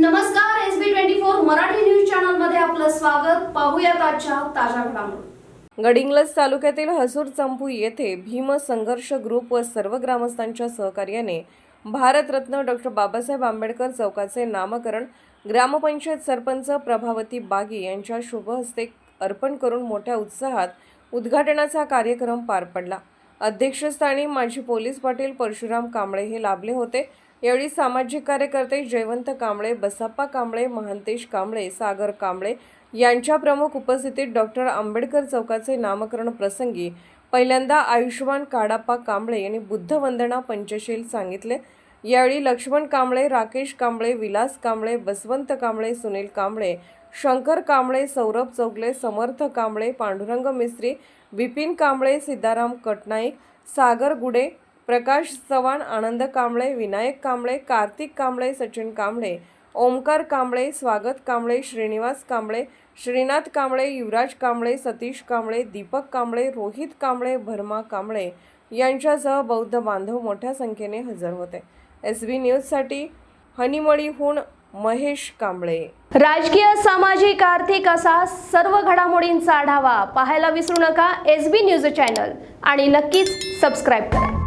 नमस्कार S B twenty four Marathi news चॅनलमध्ये आपलं स्वागत. पाहूया आजच्या ताज्या घडामोडी. गडिंग्लज तालुक्यातील हसूर चंपू येथे भीम संघर्ष ग्रुप व सर्व ग्रामस्थांच्या सहकार्याने भारतरत्न डॉक्टर बाबासाहेब आंबेडकर चौकाचे नामकरण ग्रामपंचायत सरपंच प्रभावती बागी यांच्या शुभहस्ते अर्पण करून मोठ्या उत्साहात उद्घाटनाचा कार्यक्रम पार पडला. अध्यक्षस्थानी माजी पोलीस पाटील परशुराम कांबळे हे लाभले होते. यावेळी सामाजिक कार्यकर्ते जयवंत कांबळे बसाप्पा कांबळे महंतेश कांबळे सागर कांबळे यांच्या प्रमुख उपस्थितीत डॉक्टर आंबेडकर चौकाचे नामकरण प्रसंगी पहिल्यांदा आयुष्यमान काडाप्पा कांबळे यांनी बुद्धवंदना पंचशील सांगितले. यावेळी लक्ष्मण कांबळे राकेश कांबळे विलास कांबळे बसवंत कांबळे सुनील कांबळे शंकर कांबळे सौरभ चौगले समर्थ कांबळे पांडुरंग मिस्त्री विपिन कांबळे सिद्धाराम कटनाईक सागर गुडे प्रकाश चव्हाण आनंद कांबळे विनायक कांबळे कार्तिक कांबळे सचिन कांबळे ओमकार कांबळे स्वागत कांबळे श्रीनिवास कांबळे श्रीनाथ कांबळे युवराज कांबळे सतीश कांबळे दीपक कांबळे रोहित कांबळे भरमा कांबळे यांच्यासह बौद्ध बांधव मोठ्या संख्येने हजर होते. एस बी न्यूजसाठी हनीमळीहून महेश कांबळे. राजकीय सामाजिक आर्थिक असा सर्व घडामोडींचा आढावा पाहायला विसरू नका एस बी न्यूज चॅनल आणि नक्कीच सबस्क्राईब करा.